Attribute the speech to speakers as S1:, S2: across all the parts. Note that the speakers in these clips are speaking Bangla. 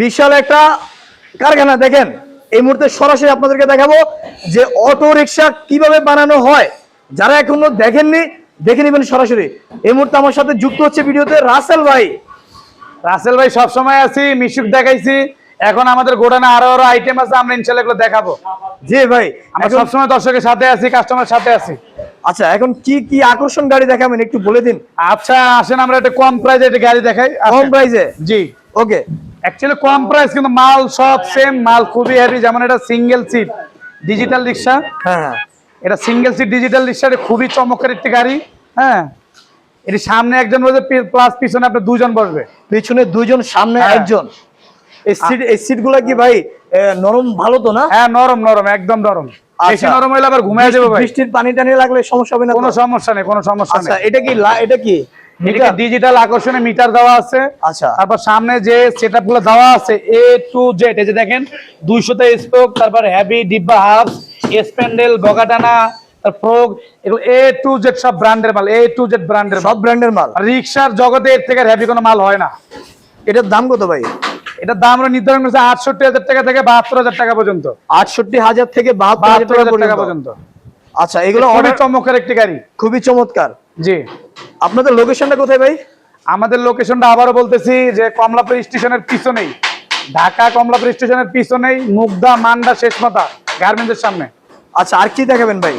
S1: বিশাল একটা কারখানা দেখেন। এই মুহূর্তে সরাসরি আপনাদেরকে দেখাবো যে অটো রিক্সা কীভাবে বানানো হয়। যারা এখনও দেখেননি দেখে নেবেন সরাসরি। এই মুহূর্তে আমার সাথে যুক্ত হচ্ছে ভিডিওতে রাসেল ভাই।
S2: রাসেল ভাই সব সময় আছি মিশুক দেখাইছি। এখন আমাদের গোডানে আরও আরও আইটেম আছে আমরা ইনশাল্লাহ এগুলো দেখাবো।
S1: জি ভাই
S2: আমরা সবসময় দর্শকের সাথে আছি কাস্টমারের সাথে আছি।
S1: আচ্ছা এখন কি কি আকর্ষণ গাড়ি দেখাবেন একটু বলে দিন।
S2: আচ্ছা আসেন আমরা একটা কম প্রাইজে একটা গাড়ি দেখাই।
S1: কম প্রাইজে
S2: জি।
S1: ওকে
S2: অ্যাকচুয়ালি কম প্রাইস কিন্তু মাল সব সেম মাল খুবই হেভি যেমন এটা সিঙ্গেল সিট ডিজিটাল রিক্সা
S1: হ্যাঁ
S2: এটা সিঙ্গেল সিট ডিজিটাল রিক্সা খুবই চমৎকার একটি গাড়ি হ্যাঁ। এটি সামনে একজন বসবে প্লাস পিছনে দুজন বসবে।
S1: পিছনে দুইজন সামনে
S2: হ্যাঁ।
S1: একজন। এই সিট এই কি ভাই নরম ভালো তো না?
S2: হ্যাঁ নরম নরম একদম নরম। বেশি
S1: আচ্ছা।
S2: নরম হইলে আবার ঘুমায় যাবে ভাই।
S1: বৃষ্টির পানি টানি লাগলে সমস্যা হবে না
S2: কোনো সমস্যা নেই কোনো সমস্যা
S1: আচ্ছা
S2: নেই।
S1: এটা কি এটা কি?
S2: ডিজিটাল আকর্ষণে মিটার দেওয়া আছে।
S1: আচ্ছা।
S2: তারপর সামনে যে সেটআপগুলো দেওয়া আছে এ টু জেড এই যে দেখেন দুইশোতে স্পোক তারপর হ্যাভি ডিব্বা হাফ স্প্যান্ডেল বগাটানা ফ্রোগ এগুলো এ টু জেড সব ব্র্যান্ডের মাল এ টু জেড ব্র্যান্ডের
S1: সব ব্র্যান্ডের মাল।
S2: রিক্সার জগতে এর থেকে হ্যাভি কোনো মাল হয় না।
S1: এটার দাম কত ভাই?
S2: এটার দাম আমরা নির্ধারণ করেছি আটষট্টি হাজার টাকা থেকে বাহাত্তর হাজার টাকা পর্যন্ত।
S1: আটষট্টি হাজার থেকে বাহাত্তর হাজার টাকা পর্যন্ত।
S2: পর্যন্ত।
S1: আচ্ছা এগুলো অনেক
S2: চমৎকার একটি গাড়ি।
S1: খুবই চমৎকার।
S2: জি।
S1: আপনাদের লোকেশনটা কোথায় ভাই?
S2: আমাদের লোকেশনটা আবারও বলতেছি যে কমলাপুর স্টেশনের পিছনেই। ঢাকা কমলাপুর স্টেশনের পিছনেই মুগদা মান্ডা শেষ শেষমাতা গার্মেন্টসের সামনে।
S1: আচ্ছা আর কি দেখাবেন ভাই?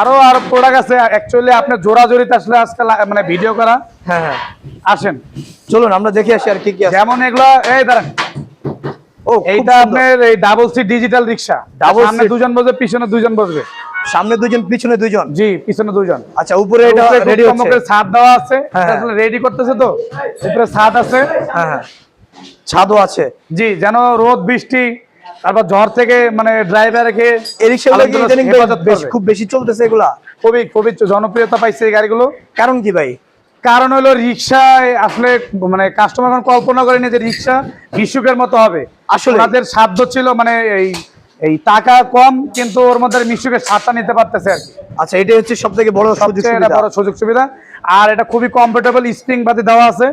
S2: আরও আর প্রোডাক্ট আছে অ্যাকচুয়ালি আপনি জোড়া জোড়াজোড়িতে আসলে আজকাল মানে ভিডিও করা।
S1: হ্যাঁ হ্যাঁ।
S2: আসেন।
S1: চলুন আমরা দেখে আসি আর কি কি আছে।
S2: যেমন এগুলো এই দাঁড়ান।
S1: ও
S2: এইটা আপনার এই double seat digital rickshaw
S1: double
S2: সামনে দুজন বসবে পিছনে দুজন বসবে।
S1: সামনে দুজন পিছনে দুজন
S2: জি পিছনে দুজন
S1: আচ্ছা উপরে এটা রেডি হচ্ছে।
S2: ছাদ দেওয়া আছে।
S1: হ্যাঁ, হ্যাঁ।
S2: আসলে রেডি করতেছে তো? উপরে ছাদ আছে।
S1: হ্যাঁ হ্যাঁ। ছাদও আছে।
S2: জি যেন রোদ বৃষ্টি তারপর ঝড় থেকে মানে
S1: বেশ-
S2: করবে।
S1: খুব বেশি চলতেছে এগুলা?
S2: খুবই খুবই জনপ্রিয়তা পাইছে এই গাড়িগুলো।
S1: কারণ কি ভাই?
S2: কারণ হলো রিক্সায় আসলে মানে কাস্টমার কল্পনা করেনি যে রিক্সা বিশুকের মতো হবে।
S1: আসলে।
S2: তাদের সাধ্য ছিল মানে এই এই টাকা কম কিন্তু ওর মধ্যে মিশুকের স্বাদটা নিতে পারতেছে আর কি।
S1: আচ্ছা এটাই হচ্ছে সব থেকে বড় সুযোগ সুবিধা।
S2: বড় সুযোগ সুবিধা। আর এটা খুবই কমফোর্টেবল স্প্রিং বাতি দেওয়া আছে।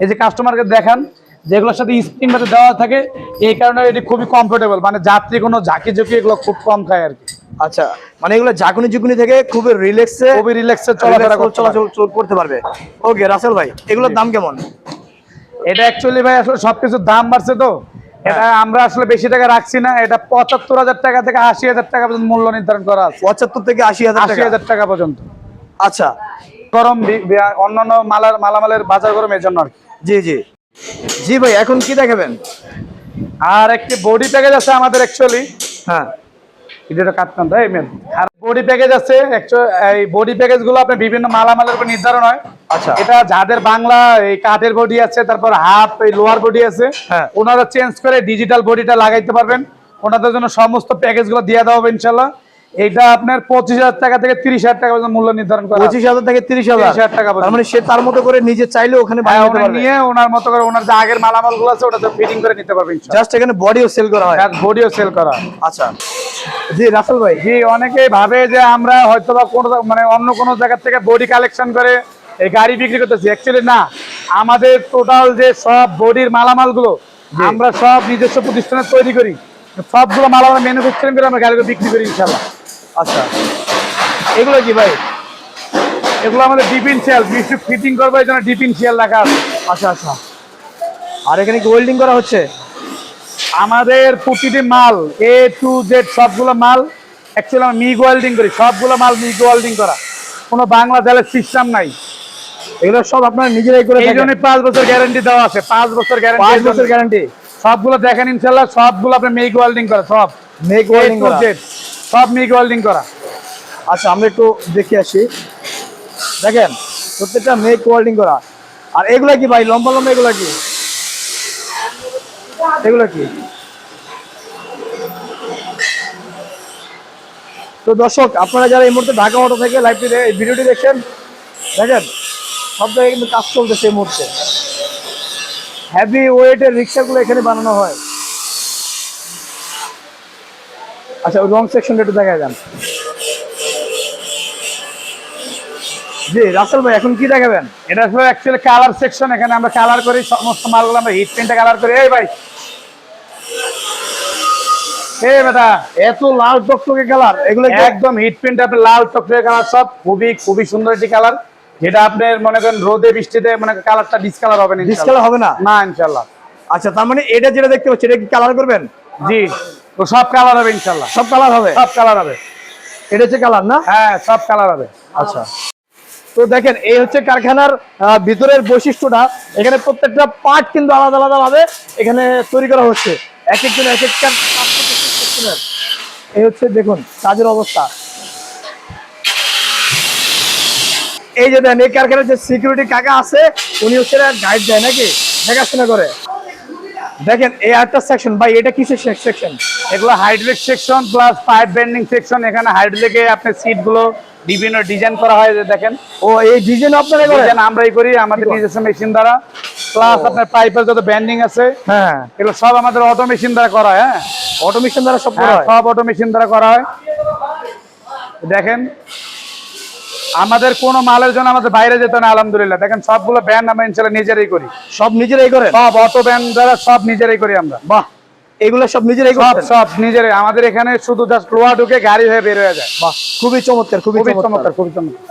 S2: এই যে কাস্টমারকে দেখান যেগুলোর সাথে স্প্রিং বাতি দেওয়া থাকে এই কারণে এটি খুবই কমফোর্টেবল মানে যাত্রী কোনো ঝাঁকি ঝুঁকি এগুলো খুব কম খায় আর কি।
S1: আচ্ছা মানে এগুলো ঝাঁকুনি ঝুঁকুনি থেকে খুবই রিল্যাক্সে
S2: খুবই রিল্যাক্সে চলাফেরা
S1: চলাচল চল- করতে পারবে। ওকে রাসেল ভাই এগুলোর দাম কেমন?
S2: এটা অ্যাকচুয়ালি ভাই আসলে সবকিছুর দাম বাড়ছে তো। এটা আমরা আসলে বেশি টাকা রাখছি না এটা পঁচাত্তর হাজার টাকা থেকে আশি হাজার টাকা পর্যন্ত মূল্য নির্ধারণ করা আছে।
S1: পঁচাত্তর থেকে আশি হাজার
S2: আশি
S1: টাকা
S2: হাজার টাকা পর্যন্ত।
S1: আচ্ছা।
S2: গরম অন্যান্য মালার মালামালের বাজার গরম এই জন্য আর কি।
S1: জি জি। জি ভাই এখন কি দেখাবেন?
S2: আর একটি বডি প্যাকেজ আছে আমাদের অ্যাকচুয়ালি
S1: হ্যাঁ।
S2: এটা কাটতাম তাই মেন আর বডি প্যাকেজ আছে এই বডি প্যাকেজগুলো আপনার বিভিন্ন মালামালের উপর নির্ধারণ হয়
S1: আচ্ছা।
S2: এটা যাদের বাংলা এই কাঠের বডি আছে তারপর হাফ এই লোয়ার বডি আছে
S1: হ্যাঁ।
S2: ওনারা চেঞ্জ করে ডিজিটাল বডিটা লাগাইতে পারবেন ওনাদের জন্য সমস্ত প্যাকেজগুলো দিয়ে দেওয়া হবে ইনশাল্লাহ এটা আপনার পঁচিশ হাজার টাকা থেকে তিরিশ হাজার টাকা পর্যন্ত মূল্য নির্ধারণ করা
S1: পঁচিশ হাজার থেকে তিরিশ হাজার?
S2: টাকা।
S1: মানে সে তার মতো করে নিজে চাইলে ওখানে
S2: হ্যাঁ, নিয়ে ওনার মতো করে ওনার যে আগের মালামালগুলো আছে ওটা ফিটিং করে নিতে পারবে
S1: জাস্ট এখানে বডিও সেল করা হয়।
S2: বডিও সেল করা
S1: আচ্ছা। জি রাসেল ভাই।
S2: জি অনেকেই ভাবে যে আমরা হয়তো বা কোনো মানে অন্য কোনো জায়গা থেকে বডি কালেকশন করে এই গাড়ি বিক্রি করতেছি। অ্যাকচুয়ালি না। আমাদের টোটাল যে সব বডির আমরা সব নিজস্ব প্রতিষ্ঠানে তৈরি করি। সবগুলো মালামাল ম্যানুফ্যাকচারিং করে আমরা গাড়িগুলো বিক্রি করি ইনশাল্লাহ
S1: আচ্ছা। এগুলো কি ভাই?
S2: এগুলো আমাদের ডিপিন সেল বিদ্যুৎ ফিটিং করব এই জন্য ডিপিন সেল রাখা আছে।
S1: আচ্ছা আচ্ছা। আর এখানে কি ওয়েল্ডিং করা হচ্ছে?
S2: আমাদের প্রতিটি মাল এ টু জেড সবগুলো মাল অ্যাকচুয়ালি আমরা মিগ ওয়েল্ডিং করি। সবগুলো মাল মিগ ওয়েল্ডিং করা। কোনো বাংলা জালের সিস্টেম নাই।
S1: এগুলো সব আপনারা নিজেরাই করে
S2: এই জন্য পাঁচ বছর গ্যারান্টি দেওয়া আছে। পাঁচ বছর গ্যারান্টি
S1: পাঁচ বছর গ্যারান্টি
S2: সবগুলো দেখেন ইনশাল্লাহ সবগুলো আপনি মেক ওয়েল্ডিং করা সব।
S1: মেক ওয়েল্ডিং করা।
S2: সব মেক ওয়েল্ডিং করা।
S1: আচ্ছা আমরা একটু দেখে আসি। দেখেন, প্রত্যেকটা মেক ওয়েল্ডিং করা। আর এগুলা কি ভাই? লম্বা লম্বা এগুলা কি? এগুলা কি? তো দর্শক, আপনারা যারা এই মুহূর্তে ঢাকা অটো থেকে লাইভটি ভিডিওটি দেখছেন, দেখেন, সব জায়গায় কিন্তু কাজ চলতেছে এই মুহূর্তে। হ্যাভি ওয়েটের রিক্সাগুলো এখানে বানানো হয়। আচ্ছা ওই রং সেকশনটা একটু দেখা যান জি রাসেল ভাই এখন কি দেখাবেন?
S2: এটা হলো অ্যাকচুয়ালি কালার সেকশন এখানে আমরা কালার করি সমস্ত মালগুলো আমরা হিট পেন্টে কালার করি। এই ভাই। এই বেটা
S1: এত লাল টকটকে কালার এগুলো
S2: একদম হিট প্রিন্ট আপনার লাল টকটকে কালার সব খুবই খুবই সুন্দর একটি কালার যেটা আপনার মনে করেন রোদে বৃষ্টিতে মানে কালারটা ডিসকালার হবে না।
S1: ডিসকালার হবে না?
S2: না ইনশাল্লাহ।
S1: আচ্ছা তার মানে এটা যেটা দেখতে পাচ্ছি এটা কি কালার করবেন?
S2: জি। সব কালার হবে ইনশাল্লাহ
S1: সব কালার হবে?
S2: সব কালার হবে।
S1: এটা হচ্ছে কালার না?
S2: হ্যাঁ সব কালার হবে।
S1: আচ্ছা। তো দেখেন এই হচ্ছে কারখানার ভিতরের বৈশিষ্ট্যটা। এখানে প্রত্যেকটা পার্ট কিন্তু আলাদা আলাদা ভাবে এখানে তৈরি করা হচ্ছে। এক একজন এক একটা। এই হচ্ছে দেখুন কাজের অবস্থা এই যে দেন এই কারখানার যে সিকিউরিটি কাকা আছে উনি হচ্ছে গাইড দেয় নাকি? দেখাশোনা করে। দেখেন এই একটা সেকশন ভাই এটা কিসের সেকশন
S2: এগুলো hydraulic section plus pipe bending section এখানে হাইড্রোলিকে আপনার সিটগুলো বিভিন্ন ডিজাইন করা হয় দেখেন।
S1: ও এই ডিজাইন আপনারা করেন?
S2: ডিজাইন আমরাই করি আমাদের নিজস্ব মেশিন দ্বারা। প্লাস আপনার পাইপের যত বেন্ডিং আছে
S1: হ্যাঁ।
S2: এগুলো সব আমাদের অটো মেশিন দ্বারা করা হয় হ্যাঁ?
S1: অটোমেশন দ্বারা সব করা
S2: হ্যাঁ,
S1: হয়?
S2: সব অটো মেশিন দ্বারা করা হয়। দেখেন আমাদের কোনো মালের জন্য আমাদের বাইরে যেতে না আলহামদুলিল্লাহ। দেখেন সবগুলো ব্যান্ড আমরা ইনশাল্লাহ নিজেরাই করি।
S1: সব নিজেরাই করেন?
S2: সব অটো ব্যান্ড দ্বারা সব নিজেরাই করি আমরা।
S1: বাহ। এগুলো সব নিজেরাই
S2: সব সব নিজেরাই। আমাদের এখানে শুধু জাস্ট লোহা ঢুকে গাড়ি হয়ে বের হয়ে যায়।
S1: বাহ খুবই চমৎকার খুবই
S2: চমৎকার খুবই চমৎকার।